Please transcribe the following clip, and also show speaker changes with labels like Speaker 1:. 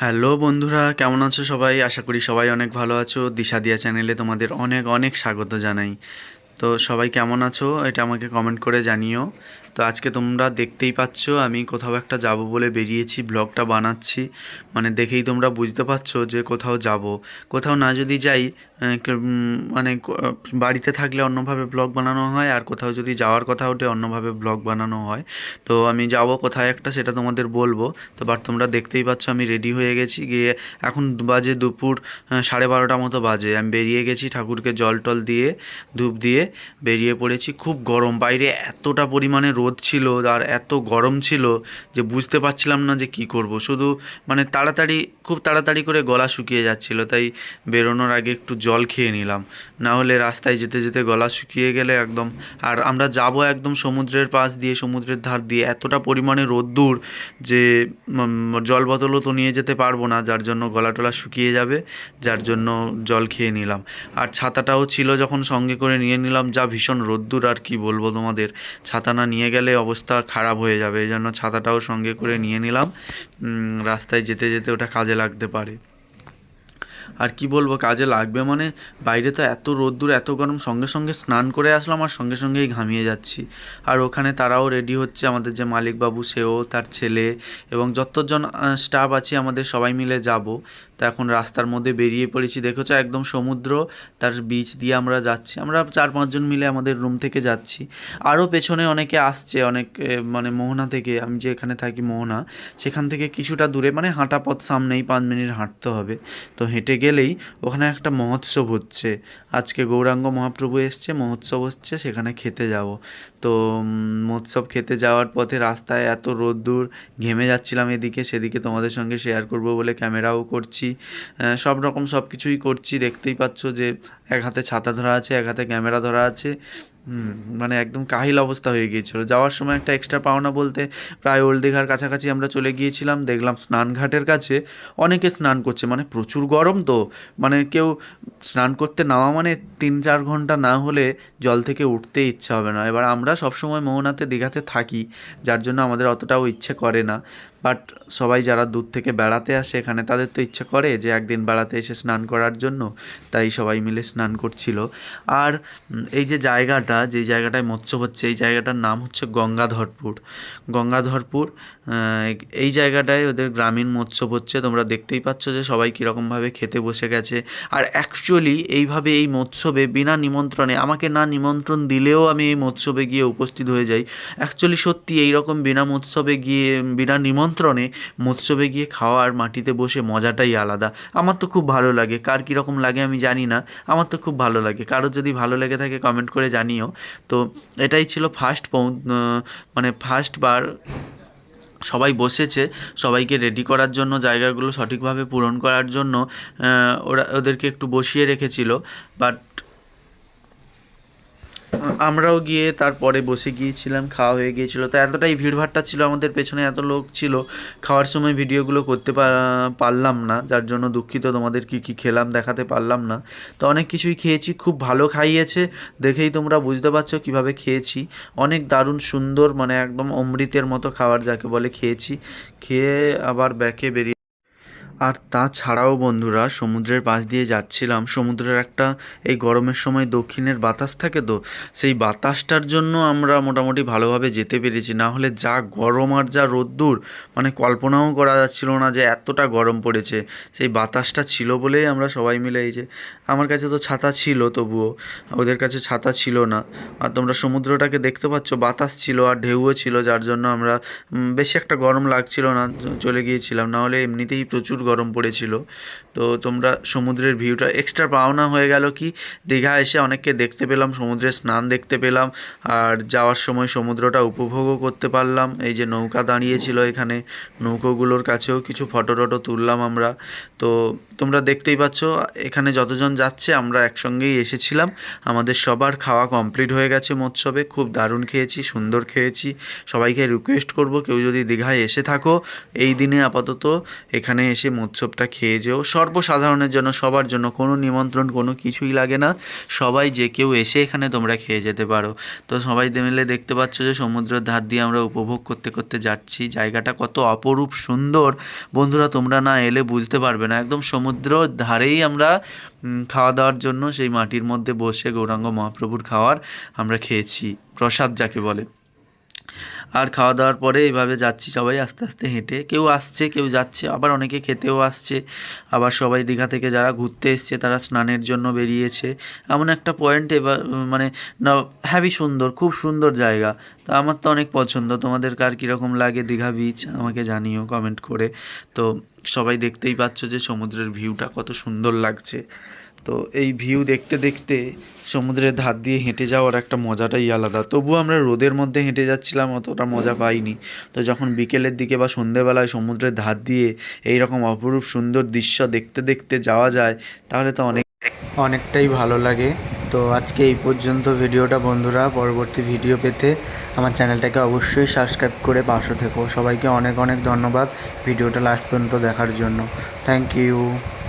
Speaker 1: Hello বন্ধুরা, কেমন আছো সবাই? আশা করি সবাই অনেক ভালো আছো। দিশা দিয়া চ্যানেলে তোমাদের অনেক অনেক স্বাগত জানাই। তো সবাই কেমন আছো? এটা আমাকে কমেন্ট করে জানিও। তো আজকে তোমরা দেখতেই পাচ্ছ, আমি কোথাও একটা যাব বলে বেরিয়েছি, ব্লগটা বানাচ্ছি। মানে দেখেই তোমরা বুঝতে পারছ যে কোথাও যাব। কোথাও না যদি যাই মানে বাড়িতে থাকলে অন্যভাবে ব্লগ বানানো হয়, আর কোথাও যদি যাওয়ার কথা ওঠে অন্যভাবে ব্লগ বানানো হয়। তো আমি যাব কোথায় একটা সেটা তোমাদের বলব। তো বাট তোমরা দেখতেই পাচ্ছ আমি রেডি হয়ে গেছি। গিয়ে এখন বাজে দুপুর সাড়ে বারোটা মতো বাজে। আমি বেরিয়ে গেছি ঠাকুরকে জল টল দিয়ে, ধূপ দিয়ে বেরিয়ে পড়েছি। খুব গরম। বাইরে এতটা পরিমাণে রোদ ছিল আর এত গরম ছিল যে বুঝতে পারছিলাম না যে কি করব। শুধু মানে তাড়াতাড়ি, খুব তাড়াতাড়ি করে গলা শুকিয়ে যাচ্ছিল। তাই বেরোনোর আগে একটু জল খেয়ে নিলাম। না হলে রাস্তায় যেতে যেতে গলা শুকিয়ে গেলে একদম। আর আমরা যাব একদম সমুদ্রের পাশ দিয়ে, সমুদ্রের ধার দিয়ে। এতটা পরিমাণে রোদ্দুর যে জল বোতলও তো নিয়ে যেতে পারব না। যার জন্য গলা টলা শুকিয়ে যাবে, যার জন্য জল খেয়ে নিলাম। আর ছাতাটাও ছিল যখন সঙ্গে করে নিয়ে নিলাম। যা ভীষণ রোদ্দুর, আর কি বলব তোমাদের? ছাতা না নিয়ে গেলে অবস্থা খারাপ হয়ে যাবে। এই জন্য ছাতাটাও সঙ্গে করে নিয়ে নিলাম। রাস্তায় যেতে যেতে ওটা কাজে লাগতে পারে। আর কি বলব, কাজে লাগবে। মানে বাইরে তো এত রোদ্দুর, এত গরম, সঙ্গে সঙ্গে স্নান করে আসলাম আর সঙ্গে সঙ্গেই ঘামিয়ে যাচ্ছি। আর ওখানে তারাও রেডি হচ্ছে, আমাদের যে মালিকবাবু, সেও, তার ছেলে এবং যতজন স্টাফ আছে, আমাদের সবাই মিলে যাব। তো এখন রাস্তার মধ্যে বেরিয়ে পড়েছি। দেখেছ একদম সমুদ্র, তার বিচ দিয়ে আমরা যাচ্ছি। আমরা চার পাঁচজন মিলে আমাদের রুম থেকে যাচ্ছি। আরও পেছনে অনেকে আসছে, অনেক মানে মোহনা থেকে। আমি যে এখানে থাকি মোহনা, সেখান থেকে কিছুটা দূরে মানে হাঁটা পথ সামনেই পাঁচ মিনিট হাঁটতে হবে। তো হেঁটে গেলেই ওখানে একটা মহোৎসব হচ্ছে। আজকে গৌরাঙ্গ মহাপ্রভু এসছে, মহোৎসব হচ্ছে, সেখানে খেতে যাব। তো মহোৎসব খেতে যাওয়ার পথে রাস্তায় এত রোদ্দুর, ঘেমে যাচ্ছিলাম এদিকে, সেদিকে তোমাদের সঙ্গে শেয়ার করব বলে ক্যামেরাও করছি। সব রকম সব কিছুই করছি, দেখতেই পাচ্ছ যে এক হাতে ছাতা ধরা আছে, এক হাতে ক্যামেরা ধরা আছে। হুম, মানে একদম কাহিল অবস্থা হয়ে গিয়েছিল। যাওয়ার সময় একটা এক্সট্রা পাওনা বলতে প্রায় ওল্ড দীঘার কাছাকাছি আমরা চলে গিয়েছিলাম দেখলাম স্নানঘাটের কাছে অনেকে স্নান করছে মানে প্রচুর গরম তো মানে কেউ স্নান করতে নামা মানে তিন চার ঘণ্টা না হলে জল থেকে উঠতে ইচ্ছা হবে না। এবার আমরা সবসময় মোহনাতে দীঘাতে থাকি যার জন্য আমাদের অতটাও ইচ্ছে করে না। বাট সবাই যারা দূর থেকে বেড়াতে আসে এখানে, তাদের তো ইচ্ছা করে যে একদিন বেড়াতে এসে স্নান করার জন্য, তাই সবাই মিলে স্নান করছিল। আর এই যে জায়গাটা যে জায়গাটায় মৎস্য হচ্ছে, এই জায়গাটার নাম হচ্ছে গঙ্গাধরপুর। গঙ্গাধরপুর এই জায়গাটায় ওদের গ্রামীণ মৎস্য হচ্ছে, তোমরা দেখতেই পাচ্ছ যে সবাই কীরকমভাবে খেতে বসে গেছে। আর অ্যাকচুয়ালি এইভাবে এই মৎসবে বিনা নিমন্ত্রণে, আমাকে না নিমন্ত্রণ দিলেও আমি এই মৎসবে গিয়ে উপস্থিত হয়ে যাই। অ্যাকচুয়ালি সত্যি এইরকম বিনা মৎসবে গিয়ে, বিনা নিমন্ত্রণে মৎসবে গিয়ে খাওয়ার মাটিতে বসে মজাটাই আলাদা। আমার তো খুব ভালো লাগে। কার কীরকম লাগে আমি জানি না। আমার তো খুব ভালো লাগে। কারোর যদি ভালো লেগে থাকে কমেন্ট করে জানিও। তো এটাই ছিল ফার্স্ট মানে ফার্স্ট বার সবাই বসেছে সবাইকে রেডি করার জন্য, জায়গাগুলো সঠিকভাবে পূরণ করার জন্য ওরা ওদেরকে একটু বসিয়ে রেখেছিল। বাট আমরাও গিয়ে তারপরে বসে গিয়েছিলাম, খাওয়া হয়ে গিয়েছিল। তো এতটাই ভিড়ভাট্টা ছিল, আমাদের পেছনে এত লোক ছিল, খাওয়ার সময় ভিডিওগুলো করতে পারলাম না, যার জন্য দুঃখিত, তোমাদের কি কি খেলাম দেখাতে পারলাম না। তো অনেক কিছুই খেয়েছি, খুব ভালো খাইয়েছে, দেখেই তোমরা বুঝতে পারছ কীভাবে খেয়েছি। অনেক দারুণ সুন্দর মানে একদম অমৃতের মতো খাবার যাকে বলে খেয়েছি। খেয়ে আবার ব্যাকে বেরিয়ে আর তাছাড়াও বন্ধুরা, সমুদ্রের পাশ দিয়ে যাচ্ছিলাম। সমুদ্রের একটা এই গরমের সময় দক্ষিণের বাতাস থাকে তো, সেই বাতাসটার জন্য আমরা মোটামুটি ভালোভাবে যেতে পেরেছি। না হলে যা গরম আর যা রোদ্দুর মানে কল্পনাও করা যাচ্ছিল না যে এতটা গরম পড়েছে। সেই বাতাসটা ছিল বলেই আমরা সবাই মিলে এই যে, আমার কাছে তো ছাতা ছিল তবুও, ওদের কাছে ছাতা ছিল না। আর তোমরা সমুদ্রটাকে দেখতে পাচ্ছ, বাতাস ছিল আর ঢেউও ছিল, যার জন্য আমরা বেশি একটা গরম লাগছিল না চলে গিয়েছিলাম। না হলে এমনিতেই প্রচুর গরম পড়েছিল। তো তোমরা সমুদ্রের ভিউটা এক্সট্রা পাওনা হয়ে গেল কি? দীঘা এসে অনেককে দেখতে পেলাম, সমুদ্রের স্নান দেখতে পেলাম, আর যাওয়ার সময় সমুদ্রটা উপভোগও করতে পারলাম। এই যে নৌকা দাঁড়িয়েছিল এখানে, নৌকোগুলোর কাছেও কিছু ফটো টটো তুললাম আমরা। তো তোমরা দেখতেই পাচ্ছ, এখানে যতজন যাচ্ছে আমরা একসঙ্গেই এসেছিলাম। আমাদের সবার খাওয়া কমপ্লিট হয়ে গেছে মৎসবে, খুব দারুণ খেয়েছি, সুন্দর খেয়েছি। সবাইকে রিকোয়েস্ট করব, কেউ যদি দীঘায় এসে থাকো, এই দিনে আপাতত এখানে এসে মৎসবটা খেয়ে যেও। সর্বসাধারণের জন্য, সবার জন্য কোনো নিমন্ত্রণ, কোনো কিছুই লাগে না। সবাই যে কেউ এসে এখানে তোমরা খেয়ে যেতে পারো। তো সবাই মিলে দেখতে পাচ্ছ যে সমুদ্রের ধার দিয়ে আমরা উপভোগ করতে করতে যাচ্ছি। জায়গাটা কত অপরূপ সুন্দর। বন্ধুরা, তোমরা না এলে বুঝতে পারবে না। একদম সমুদ্র ধারেই আমরা খাওয়া দাওয়ার জন্য সেই মাটির মধ্যে বসে গৌরাঙ্গ মহাপ্রভুর খাওয়ার আমরা খেয়েছি। প্রসাদ যাকে বলে। আর খাওয়া দাওয়ার পরে এইভাবে যাচ্ছি, সবাই আস্তে আস্তে হেঁটে। কেউ আসছে, কেউ যাচ্ছে, আবার অনেকে খেতেও আসছে। আবার সবাই দীঘা থেকে যারা ঘুরতে এসছে, তারা স্নানের জন্য বেরিয়েছে। এমন একটা পয়েন্ট এবার মানে না হ্যাভি সুন্দর, খুব সুন্দর জায়গা। তো আমার তো অনেক পছন্দ। তোমাদের কার কীরকম লাগে দীঘা বিচ আমাকে জানিও কমেন্ট করে। তো সবাই দেখতেই পাচ্ছ যে সমুদ্রের ভিউটা কত সুন্দর লাগছে। তো এই ভিউ দেখতে দেখতে সমুদ্রের ধার দিয়ে হেঁটে যাওয়ার একটা মজাটাই আলাদা। তবুও আমরা রোদের মধ্যে হেঁটে যাচ্ছিলাম, অতটা মজা পাইনি। তো যখন বিকেলের দিকে বা সন্ধেবেলায় সমুদ্রের ধার দিয়ে এই রকম অপরূপ সুন্দর দৃশ্য দেখতে দেখতে যাওয়া যায়, তাহলে তো অনেক অনেকটাই ভালো লাগে। তো আজকে এই পর্যন্ত ভিডিওটা বন্ধুরা, পরবর্তী ভিডিও পেতে আমার চ্যানেলটাকে অবশ্যই সাবস্ক্রাইব করে পাশে থেকো। সবাইকে অনেক অনেক ধন্যবাদ ভিডিওটা লাস্ট পর্যন্ত দেখার জন্য। Thank you